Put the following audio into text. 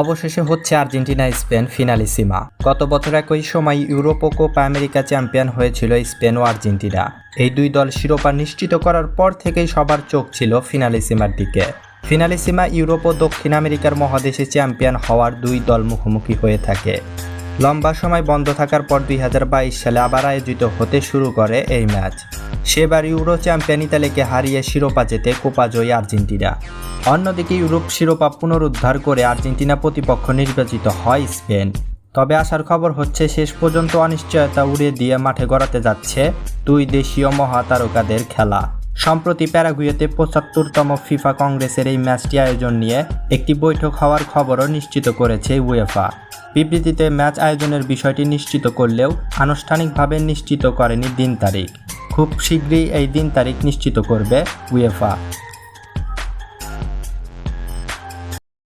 অবশেষে হচ্ছে Argentina, Spain, finale সীমা। গত বছর একই সময় ইউরোপ ও কোপা আমেরিকা চ্যাম্পিয়ন হয়েছিল স্পেন ও আর্জেন্টিনা। এই দুই দল শিরোপা নিশ্চিত করার পর থেকেই সবার চোখ ছিল ফিনালি সীমার দিকে। ফিনালি সীমা ইউরোপ ও দক্ষিণ আমেরিকার মহাদেশে চ্যাম্পিয়ন হওয়ার দুই দল মুখোমুখি হয়ে থাকে। লম্বা সময় বন্ধ থাকার পর দুই হাজার বাইশ সালে আবার আয়োজিত হতে শুরু করে এই ম্যাচ। সেবার ইউরো চ্যাম্পিয়ন ইতালিকে হারিয়ে শিরোপা জেতে কোপা জয়ী আর্জেন্টিনা। অন্যদিকে ইউরোপ শিরোপা পুনরুদ্ধার করে আর্জেন্টিনা প্রতিপক্ষ নির্বাচিত হয় স্পেন। তবে আসার খবর হচ্ছে, শেষ পর্যন্ত অনিশ্চয়তা উড়িয়ে দিয়ে মাঠে গড়াতে যাচ্ছে দুই দেশীয় মহাতারকাদের খেলা। সম্প্রতি প্যারাগুয়েতে পঁচাত্তরতম ফিফা কংগ্রেসের এই ম্যাচটি আয়োজন নিয়ে একটি বৈঠক হওয়ার খবরও নিশ্চিত করেছে উয়েফা। বিবৃতিতে ম্যাচ আয়োজনের বিষয়টি নিশ্চিত করলেও আনুষ্ঠানিকভাবে নিশ্চিত করেনি দিন তারিখ। খুব শীঘ্রই এই দিন তারিখ নিশ্চিত করবে উয়েফা।